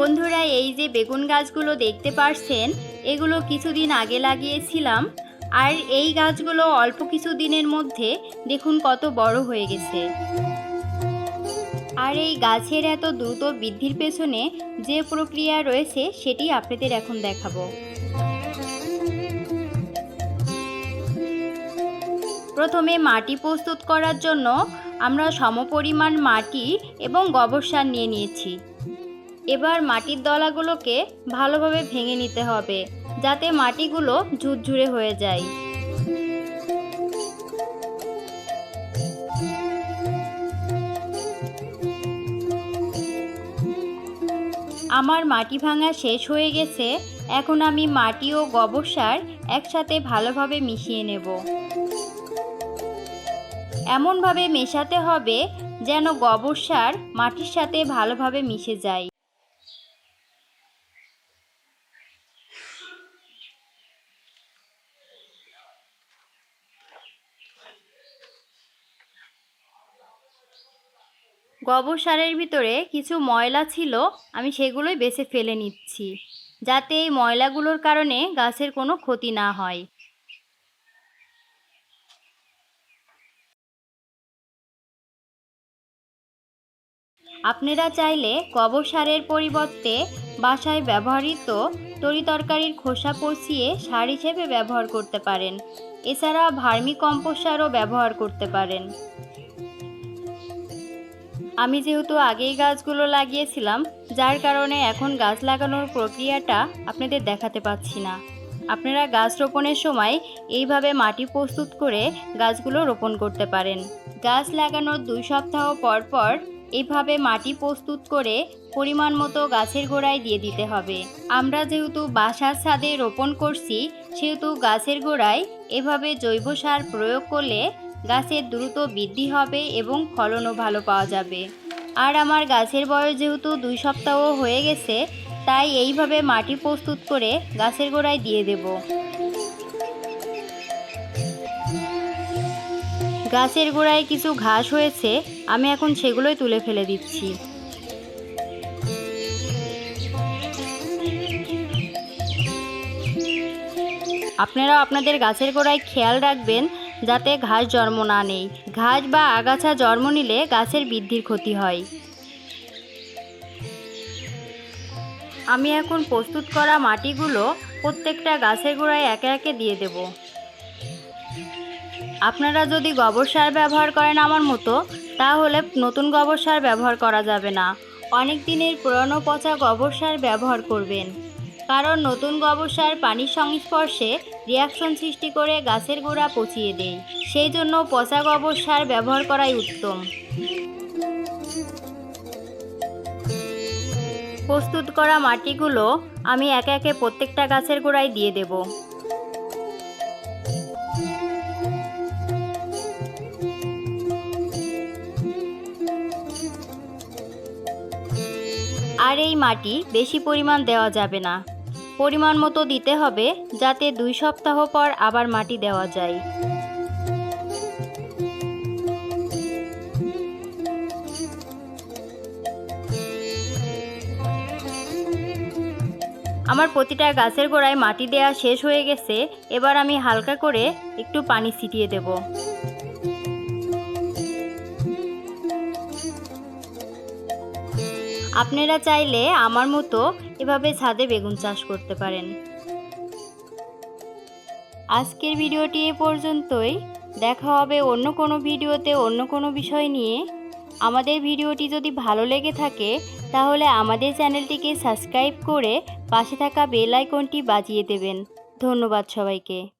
বন্ধুরা, এই যে বেগুন গাছগুলো দেখতে পারছেন, এগুলো কিছুদিন আগে লাগিয়েছিলাম। আর এই গাছগুলো অল্প কিছু দিনের মধ্যে দেখুন কত বড় হয়ে গেছে। আর এই গাছের এত দ্রুত বৃদ্ধির পেছনে যে প্রক্রিয়া রয়েছে, সেটি আপনাদের এখন দেখাবো। প্রথমে মাটি প্রস্তুত করার জন্য আমরা সমপরিমাণ মাটি এবং গোবর সার নিয়ে নিয়েছি। এবার মাটির দলাগুলোকে ভালোভাবে ভেঙে নিতে হবে, যাতে মাটিগুলো ঝুরঝুরে হয়ে যায়। আমার মাটি ভাঙা শেষ হয়ে গেছে, এখন আমি মাটি ও গোবর সার একসাথে ভালোভাবে মিশিয়ে নেব। এমনভাবে মেশাতে হবে যেন গোবর সার মাটির সাথে ভালোভাবে মিশে যায়। গোবর সারের ভিতরে কিছু ময়লা ছিল, আমি সেগুলোই বেছে ফেলে নিচ্ছি, যাতে এই ময়লাগুলোর কারণে গাছের কোনো ক্ষতি না হয়। আপনারা চাইলে গোবর সারের পরিবর্তে বাসায় ব্যবহৃত তরিতরকারির খোসা পচিয়ে সার হিসেবে ব্যবহার করতে পারেন। এছাড়া ভার্মি কম্পোস্ট সারও ব্যবহার করতে পারেন। আমি যেহেতু আগেই গাছগুলো লাগিয়েছিলাম, যার কারণে এখন গাছ লাগানোর প্রক্রিয়াটা আপনাদের দেখাতে পাচ্ছি না। আপনারা গাছ রোপণের সময় এইভাবে মাটি প্রস্তুত করে গাছগুলো রোপণ করতে পারেন। গাছ লাগানোর দুই সপ্তাহ পর পর এইভাবে মাটি প্রস্তুত করে পরিমাণ মতো গাছের গোড়ায় দিয়ে দিতে হবে। আমরা যেহেতু বাসার ছাদে রোপণ করছি, সেহেতু গাছের গোড়ায় এভাবে জৈব সার প্রয়োগ করলে গাছের দ্রুত বৃদ্ধি হবে এবং ফলনও ভালো পাওয়া যাবে। আর আমার গাছের বয়স যেহেতু দুই সপ্তাহ হয়ে গেছে, তাই এইভাবে মাটি প্রস্তুত করে গাছের গোড়ায় দিয়ে দেব। গাছের গোড়ায় কিছু ঘাস হয়েছে, আমি এখন সেগুলোই তুলে ফেলে দিচ্ছি। আপনারা আপনাদের গাছের গোড়ায় খেয়াল রাখবেন যাতে ঘাস জন্ম না নেই। ঘাস বা আগাছা জন্ম নিলে গাছের বৃদ্ধির ক্ষতি হয়। আমি এখন প্রস্তুত করা মাটিগুলো প্রত্যেকটা গাছের গোড়ায় একে একে দিয়ে দেব। আপনারা যদি গোবর সার ব্যবহার করেন আমার মতো, তাহলে নতুন গোবর সার ব্যবহার করা যাবে না। অনেক দিনের পুরনো পচা গোবর সার ব্যবহার করবেন। কারণ নতুন গোবর সার পানির সংস্পর্শে রিয়াকশন সৃষ্টি করে গাছের গোড়া পচিয়ে দেয়। সেই জন্য পচা গোবর সার ব্যবহার করাই উত্তম। প্রস্তুত করা মাটিগুলো আমি একে একে প্রত্যেকটা গাছের গোড়ায় দিয়ে দেব। আর এই মাটি বেশি পরিমাণ দেওয়া যাবে না। পরিমাণ মতো দিতে হবে যাতে দুই সপ্তাহ পর আবার মাটি দেওয়া যায়। আমার প্রতিটা গাছের গোড়ায় মাটি দেওয়া শেষ হয়ে গেছে, এবার আমি হালকা করে একটু পানি ছিটিয়ে দেব। আপনারা চাইলে আমার মতো এভাবে ছাদে বেগুন চাষ করতে পারেন। আজকের ভিডিওটি এ পর্যন্তই। দেখা হবে অন্য কোনো ভিডিওতে অন্য কোনো বিষয় নিয়ে। আমাদের ভিডিওটি যদি ভালো লেগে থাকে, তাহলে আমাদের চ্যানেলটিকে সাবস্ক্রাইব করে পাশে থাকা বেল আইকনটি বাজিয়ে দেবেন। ধন্যবাদ সবাইকে।